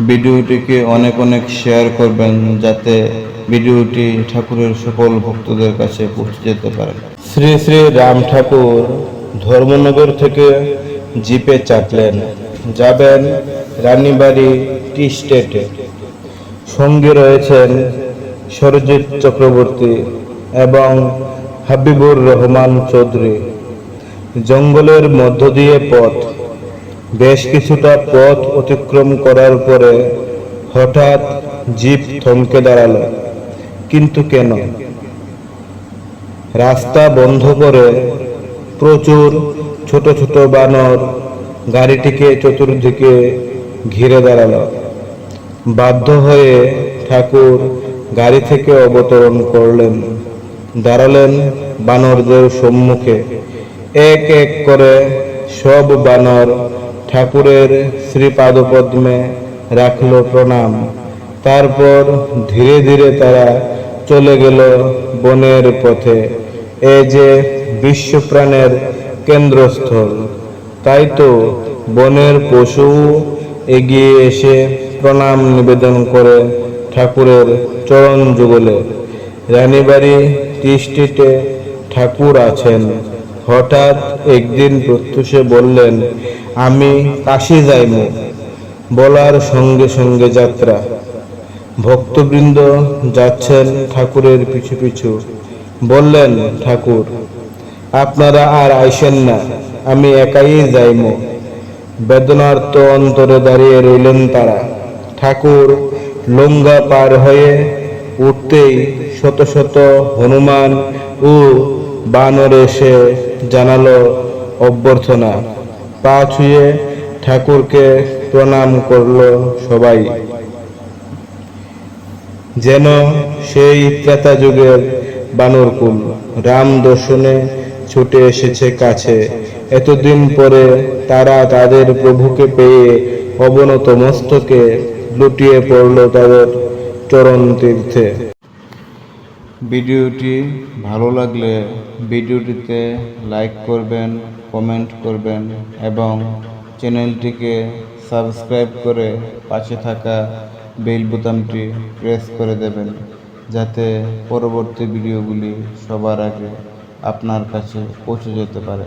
ভিডিওটিকে অনেক অনেক শেয়ার করবেন যাতে ভিডিওটি ঠাকুরের সকল ভক্তদের কাছে পৌঁছে যেতে পারে। শ্রী শ্রী রাম ঠাকুর ধর্মনগর থেকে জিপে চাটলেন। যাবেন রানীবাড়ি টি স্টেটে। সঙ্গে রয়েছেন সরজিৎ চক্রবর্তী এবং হাবিবুর রহমান চৌধুরী। জঙ্গলের মধ্য দিয়ে পথ বেশ কিছুটা পথ অতিক্রম করার পরে হঠাৎ জিপ থমকে দাঁড়াল। কিন্তু কেন? রাস্তা বন্ধ করে প্রচুর ছোট ছোট বানর গাড়িটিকে চতুর্দিকে ঘিরে দাঁড়াল। বাধ্য হয়ে ঠাকুর গাড়ি থেকে অবতরণ করলেন। দাঁড়ালেন বানরদের সম্মুখে। এক এক করে সব বানর ঠাকুরের শ্রীপাদপদ্মে রাখল প্রণাম। তারপর ধীরে ধীরে তারা চলে গেল বনের পথে। এ যে বিশ্বপ্রাণের কেন্দ্রস্থল, তাই তো বনের পশু এগিয়ে এসে প্রণাম নিবেদন করে ঠাকুরের চরণ যুগলে। রানীবাড়ি টি ঠাকুর আছেন। হঠাৎ একদিন প্রত্যুষে বললেন, আমি কাশি যাইব বলার সঙ্গে সঙ্গে যাত্রা। ভক্তবৃন্দ যাচ্ছেন ঠাকুরের পিছু পিছু। বললেন, ঠাকুর, আপনারা আর আইসেন না, আমি একাই যাইব বেদনার্ত অন্তরে দাঁড়িয়ে রইলেন তারা। ঠাকুর লঙ্গা পার হয়ে উঠতেই শত শত হনুমান ও বানর এসে জানালো অভ্যর্থনা। পা ছুঁয়ে ঠাকুরকে প্রণাম করল সবাই। যেন সেই ত্রেতা যুগের বানরকুল রাম দর্শনে ছুটে এসেছে কাছে। এতদিন পরে তারা তাদের প্রভুকে পেয়ে অবনত মস্তকে লুটিয়ে পড়ল তাদের চরণ তীর্থে। ভিডিওটি ভালো লাগলে ভিডিওটিতে লাইক করবেন, কমেন্ট করবেন এবং চ্যানেলটিকে সাবস্ক্রাইব করে পাশে থাকা বেল বোতামটি প্রেস করে দেবেন যাতে পরবর্তী ভিডিওগুলি সবার আগে আপনার কাছে পৌঁছে যেতে পারে।